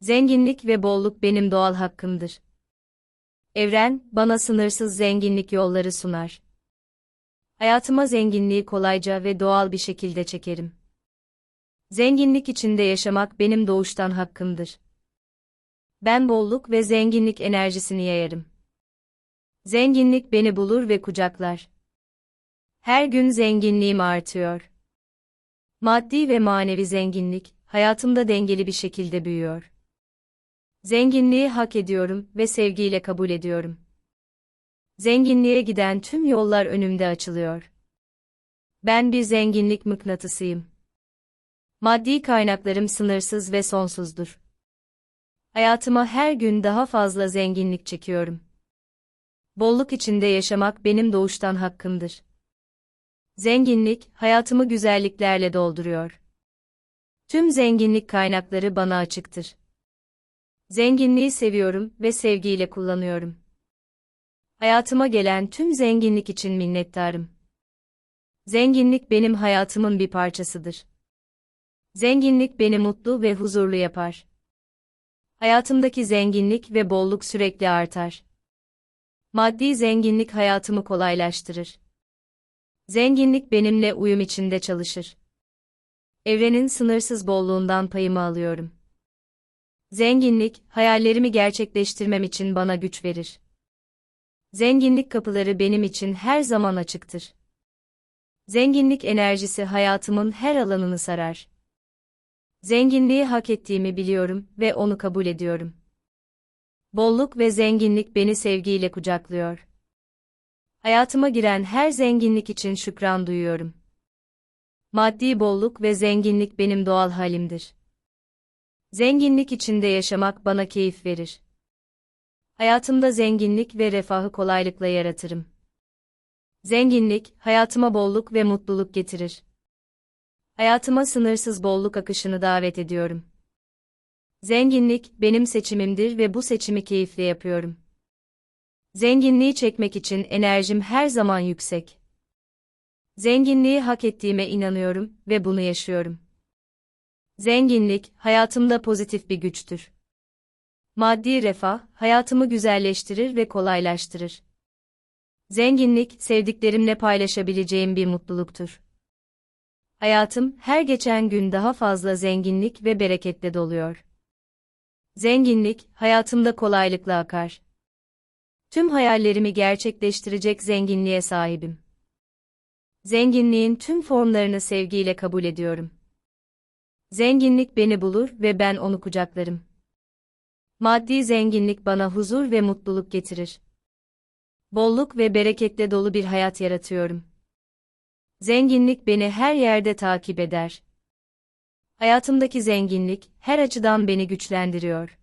Zenginlik ve bolluk benim doğal hakkımdır. Evren, bana sınırsız zenginlik yolları sunar. Hayatıma zenginliği kolayca ve doğal bir şekilde çekerim. Zenginlik içinde yaşamak benim doğuştan hakkımdır. Ben bolluk ve zenginlik enerjisini yayarım. Zenginlik beni bulur ve kucaklar. Her gün zenginliğim artıyor. Maddi ve manevi zenginlik, hayatımda dengeli bir şekilde büyüyor. Zenginliği hak ediyorum ve sevgiyle kabul ediyorum. Zenginliğe giden tüm yollar önümde açılıyor. Ben bir zenginlik mıknatısıyım. Maddi kaynaklarım sınırsız ve sonsuzdur. Hayatıma her gün daha fazla zenginlik çekiyorum. Bolluk içinde yaşamak benim doğuştan hakkımdır. Zenginlik, hayatımı güzelliklerle dolduruyor. Tüm zenginlik kaynakları bana açıktır. Zenginliği seviyorum ve sevgiyle kullanıyorum. Hayatıma gelen tüm zenginlik için minnettarım. Zenginlik benim hayatımın bir parçasıdır. Zenginlik beni mutlu ve huzurlu yapar. Hayatımdaki zenginlik ve bolluk sürekli artar. Maddi zenginlik hayatımı kolaylaştırır. Zenginlik benimle uyum içinde çalışır. Evrenin sınırsız bolluğundan payımı alıyorum. Zenginlik, hayallerimi gerçekleştirmem için bana güç verir. Zenginlik kapıları benim için her zaman açıktır. Zenginlik enerjisi hayatımın her alanını sarar. Zenginliği hak ettiğimi biliyorum ve onu kabul ediyorum. Bolluk ve zenginlik beni sevgiyle kucaklıyor. Hayatıma giren her zenginlik için şükran duyuyorum. Maddi bolluk ve zenginlik benim doğal halimdir. Zenginlik içinde yaşamak bana keyif verir. Hayatımda zenginlik ve refahı kolaylıkla yaratırım. Zenginlik, hayatıma bolluk ve mutluluk getirir. Hayatıma sınırsız bolluk akışını davet ediyorum. Zenginlik, benim seçimimdir ve bu seçimi keyifle yapıyorum. Zenginliği çekmek için enerjim her zaman yüksek. Zenginliği hak ettiğime inanıyorum ve bunu yaşıyorum. Zenginlik, hayatımda pozitif bir güçtür. Maddi refah, hayatımı güzelleştirir ve kolaylaştırır. Zenginlik, sevdiklerimle paylaşabileceğim bir mutluluktur. Hayatım, her geçen gün daha fazla zenginlik ve bereketle doluyor. Zenginlik, hayatımda kolaylıkla akar. Tüm hayallerimi gerçekleştirecek zenginliğe sahibim. Zenginliğin tüm formlarını sevgiyle kabul ediyorum. Zenginlik beni bulur ve ben onu kucaklarım. Maddi zenginlik bana huzur ve mutluluk getirir. Bolluk ve bereketle dolu bir hayat yaratıyorum. Zenginlik beni her yerde takip eder. Hayatımdaki zenginlik her açıdan beni güçlendiriyor.